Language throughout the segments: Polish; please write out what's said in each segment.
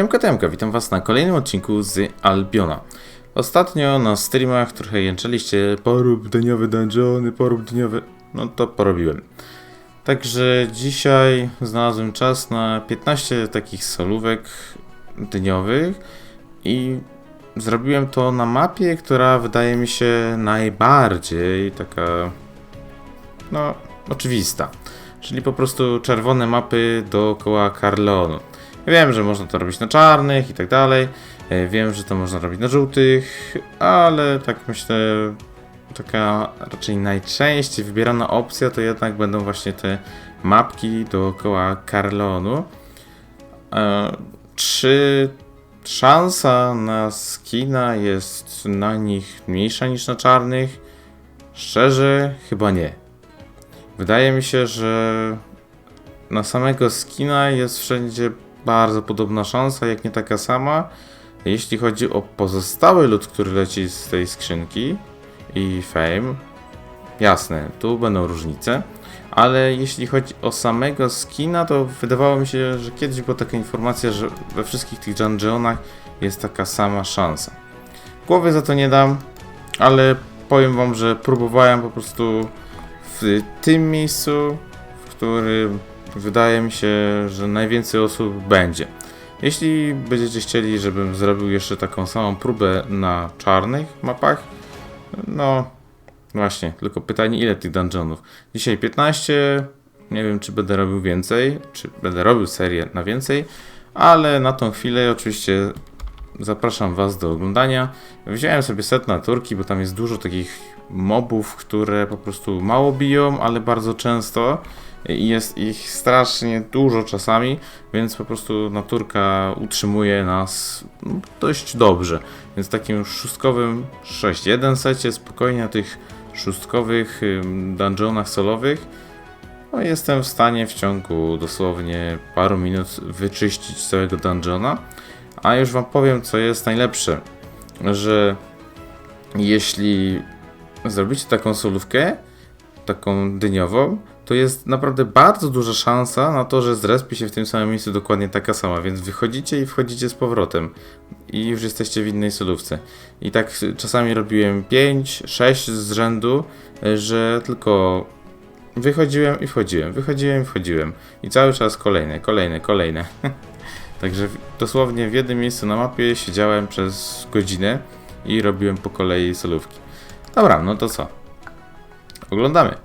Siemka Temka, witam was na kolejnym odcinku z Albiona. Ostatnio na streamach trochę jęczeliście porób dniowy dungeony, porób dniowy, no to porobiłem. Także dzisiaj znalazłem czas na 15 takich solówek dniowych i zrobiłem to na mapie, która wydaje mi się najbardziej taka, no, oczywista. Czyli po prostu czerwone mapy dookoła Carleonu. Wiem, że można to robić na czarnych i tak dalej. E, Wiem, że to można robić na żółtych, ale tak myślę, taka raczej najczęściej wybierana opcja to jednak będą właśnie te mapki dookoła Carleonu. E, Czy szansa na skina jest na nich mniejsza niż na czarnych? Szczerze, chyba nie. Wydaje mi się, że na samego skina jest wszędzie bardzo podobna szansa, jak nie taka sama. Jeśli chodzi o pozostały lód, który leci z tej skrzynki i fame, jasne, tu będą różnice, ale jeśli chodzi o samego skina, to wydawało mi się, że kiedyś była taka informacja, że we wszystkich tych dungeonach jest taka sama szansa. Głowy za to nie dam, ale powiem wam, że próbowałem po prostu w tym miejscu, w którym wydaje mi się, że najwięcej osób będzie. Jeśli będziecie chcieli, żebym zrobił jeszcze taką samą próbę na czarnych mapach, no właśnie, tylko pytanie ile tych dungeonów. Dzisiaj 15, nie wiem czy będę robił więcej, czy będę robił serię na więcej, ale na tą chwilę oczywiście zapraszam Was do oglądania. Wziąłem sobie set na turki, bo tam jest dużo takich mobów, które po prostu mało biją, ale bardzo często jest ich strasznie dużo czasami, więc po prostu naturka utrzymuje nas no, dość dobrze. Więc w takim szóstkowym 6-1 secie spokojnie na tych szóstkowych dungeonach solowych no, jestem w stanie w ciągu dosłownie paru minut wyczyścić całego dungeona. A już wam powiem, co jest najlepsze, że jeśli zrobicie taką solówkę, taką dyniową, to jest naprawdę bardzo duża szansa na to, że zrespi się w tym samym miejscu dokładnie taka sama, więc wychodzicie i wchodzicie z powrotem i już jesteście w innej solówce. I tak czasami robiłem 5, 6 z rzędu, że tylko wychodziłem i wchodziłem, wychodziłem i wchodziłem i cały czas kolejne, kolejne, kolejne. Także dosłownie w jednym miejscu na mapie siedziałem przez godzinę i robiłem po kolei solówki. Dobra, no to co? Oglądamy.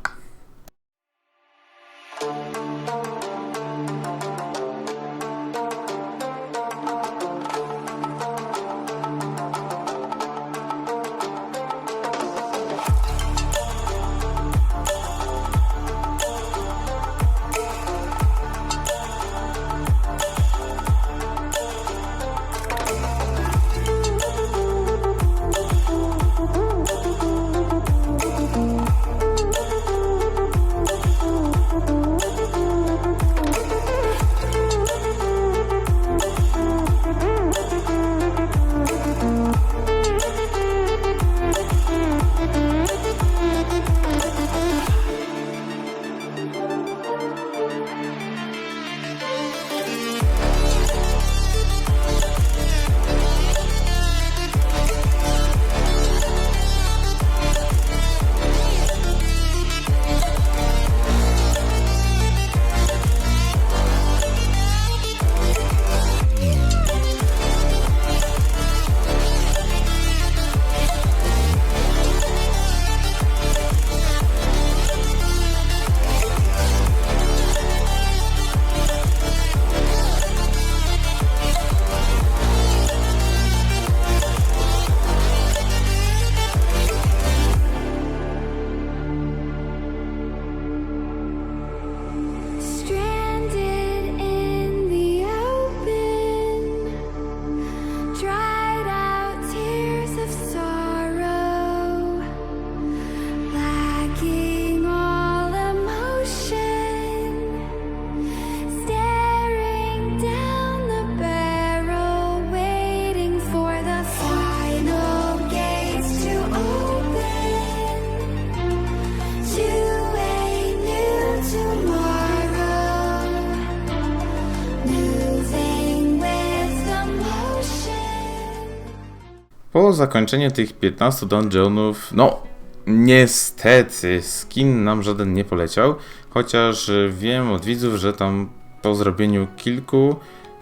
Zakończeniu tych 15 dungeonów, no niestety skin nam żaden nie poleciał, chociaż wiem od widzów, że tam po zrobieniu kilku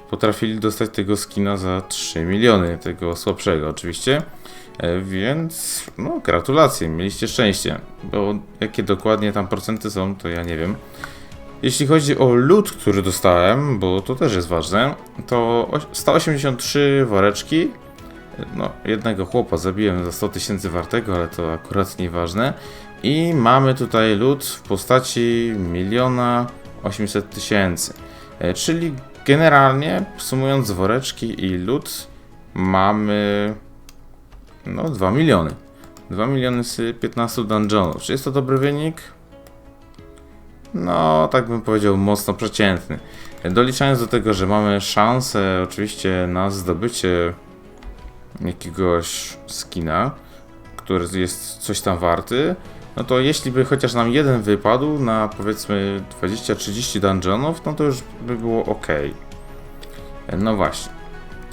potrafili dostać tego skina za 3 miliony, tego słabszego oczywiście. E, Więc no gratulacje, mieliście szczęście, bo jakie dokładnie tam procenty są, to ja nie wiem. Jeśli chodzi o loot, który dostałem, bo to też jest ważne, to oś- 183 woreczki. No, jednego chłopa zabiłem za 100 tysięcy wartego, ale to akurat nieważne. I mamy tutaj loot w postaci miliona 800 tysięcy. E, Czyli generalnie, sumując woreczki i loot, mamy no 2 miliony. 2 miliony z 15 dungeonów. Czy jest to dobry wynik? No, tak bym powiedział, mocno przeciętny. Doliczając do tego, że mamy szansę oczywiście na zdobycie jakiegoś skina, który jest coś tam warty, no to jeśli by chociaż nam jeden wypadł na powiedzmy 20-30 dungeonów, no to już by było ok. No właśnie.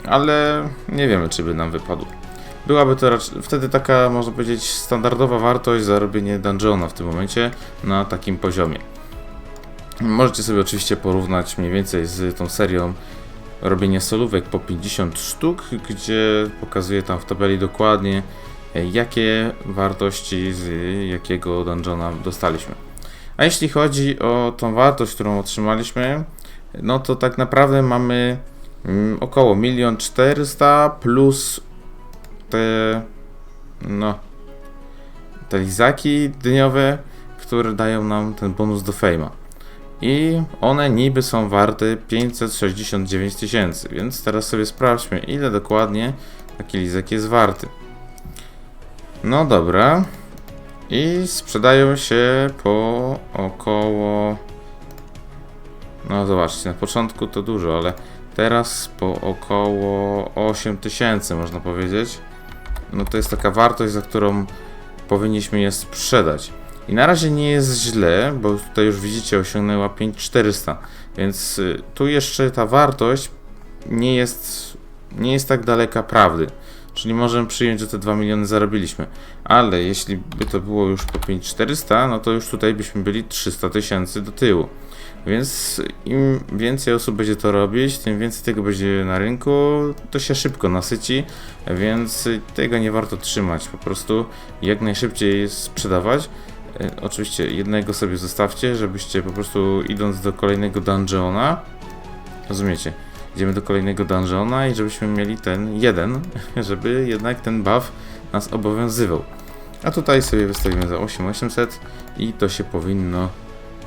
Ale nie wiemy, czy by nam wypadł. Byłaby to raczej, wtedy taka, można powiedzieć, standardowa wartość za robienie dungeona w tym momencie na takim poziomie. Możecie sobie oczywiście porównać mniej więcej z tą serią robienie solówek po 50 sztuk, gdzie pokazuje tam w tabeli dokładnie e, jakie wartości z jakiego dungeona dostaliśmy. A jeśli chodzi o tą wartość, którą otrzymaliśmy, no to tak naprawdę mamy mm, około 1 400 plus te no te lizaki dniowe, które dają nam ten bonus do fejma. I one niby są warte 569 tysięcy, więc teraz sobie sprawdźmy, ile dokładnie taki lizak jest warty. No dobra. I sprzedają się po około. No zobaczcie, na początku to dużo, ale teraz po około 8 tysięcy można powiedzieć. No to jest taka wartość, za którą powinniśmy je sprzedać. I na razie nie jest źle, bo tutaj już widzicie osiągnęła 5400, więc y, tu jeszcze ta wartość nie jest, nie jest tak daleka prawdy. Czyli możemy przyjąć, że te 2 miliony zarobiliśmy. Ale jeśli by to było już po 5400, no to już tutaj byśmy byli 300 tysięcy do tyłu. Więc im więcej osób będzie to robić, tym więcej tego będzie na rynku, to się szybko nasyci, więc tego nie warto trzymać. Po prostu jak najszybciej sprzedawać. E, Oczywiście jednego sobie zostawcie, żebyście po prostu idąc do kolejnego dungeona, rozumiecie, idziemy do kolejnego dungeona i żebyśmy mieli ten jeden, żeby jednak ten buff nas obowiązywał. A tutaj sobie wystawimy za 8800 i to się powinno,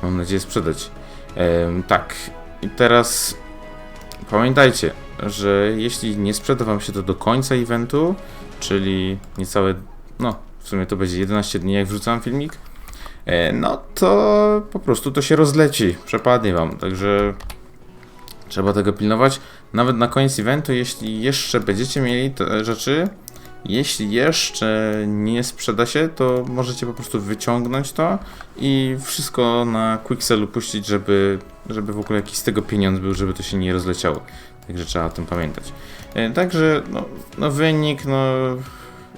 mam nadzieję, sprzedać. Em, tak, i teraz pamiętajcie, że jeśli nie sprzeda Wam się to do końca eventu, czyli niecałe, no w sumie to będzie 11 dni jak wrzucam filmik, no to po prostu to się rozleci, przepadnie Wam, także trzeba tego pilnować. Nawet na koniec eventu, jeśli jeszcze będziecie mieli te rzeczy, jeśli jeszcze nie sprzeda się, to możecie po prostu wyciągnąć to i wszystko na Quickselu puścić, żeby, żeby w ogóle jakiś z tego pieniądz był, żeby to się nie rozleciało. Także trzeba o tym pamiętać. E, Także no, no wynik no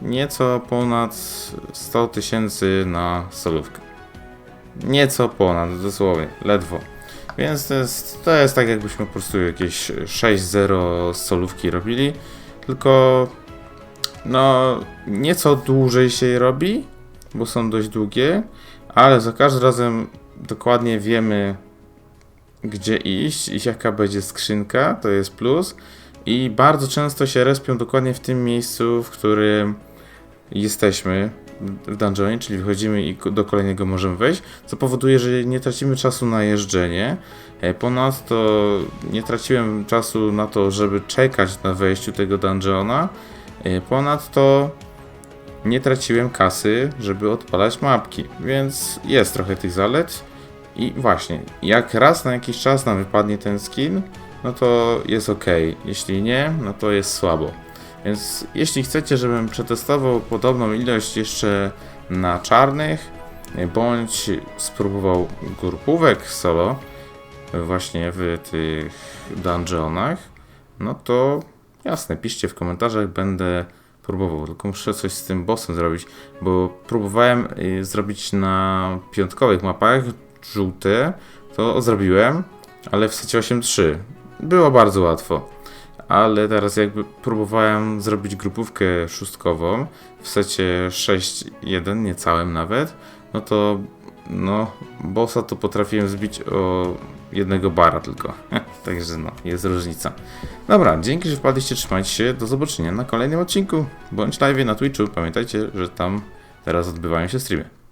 nieco ponad 100 tysięcy na solówkę. Nieco ponad, dosłownie, ledwo. Więc to jest, to jest tak jakbyśmy po prostu jakieś 6-0 z solówki robili, tylko no nieco dłużej się je robi, bo są dość długie, ale za każdym razem dokładnie wiemy gdzie iść i jaka będzie skrzynka, to jest plus. I bardzo często się respią dokładnie w tym miejscu, w którym jesteśmy w dungeonie, czyli wychodzimy i do kolejnego możemy wejść, co powoduje, że nie tracimy czasu na jeżdżenie. E, Ponadto nie traciłem czasu na to, żeby czekać na wejściu tego dungeona. E, Ponadto nie traciłem kasy, żeby odpalać mapki, więc jest trochę tych zalet. I właśnie, jak raz na jakiś czas nam wypadnie ten skin, no to jest ok. Jeśli nie, no to jest słabo. Więc jeśli chcecie, żebym przetestował podobną ilość jeszcze na czarnych, bądź spróbował grupówek solo właśnie w tych dungeonach, no to jasne, piszcie w komentarzach, będę próbował, tylko muszę coś z tym bossem zrobić, bo próbowałem y, zrobić na piątkowych mapach żółte, to zrobiłem, ale w secie 8.3 było bardzo łatwo. Ale teraz jakby próbowałem zrobić grupówkę szóstkową w secie 6.1, niecałym nawet, no to no, bossa to potrafiłem zbić o jednego bara tylko. Także no, jest różnica. Dobra, dzięki, że wpadliście, trzymajcie się, do zobaczenia na kolejnym odcinku. Bądź live na Twitchu, pamiętajcie, że tam teraz odbywają się streamy.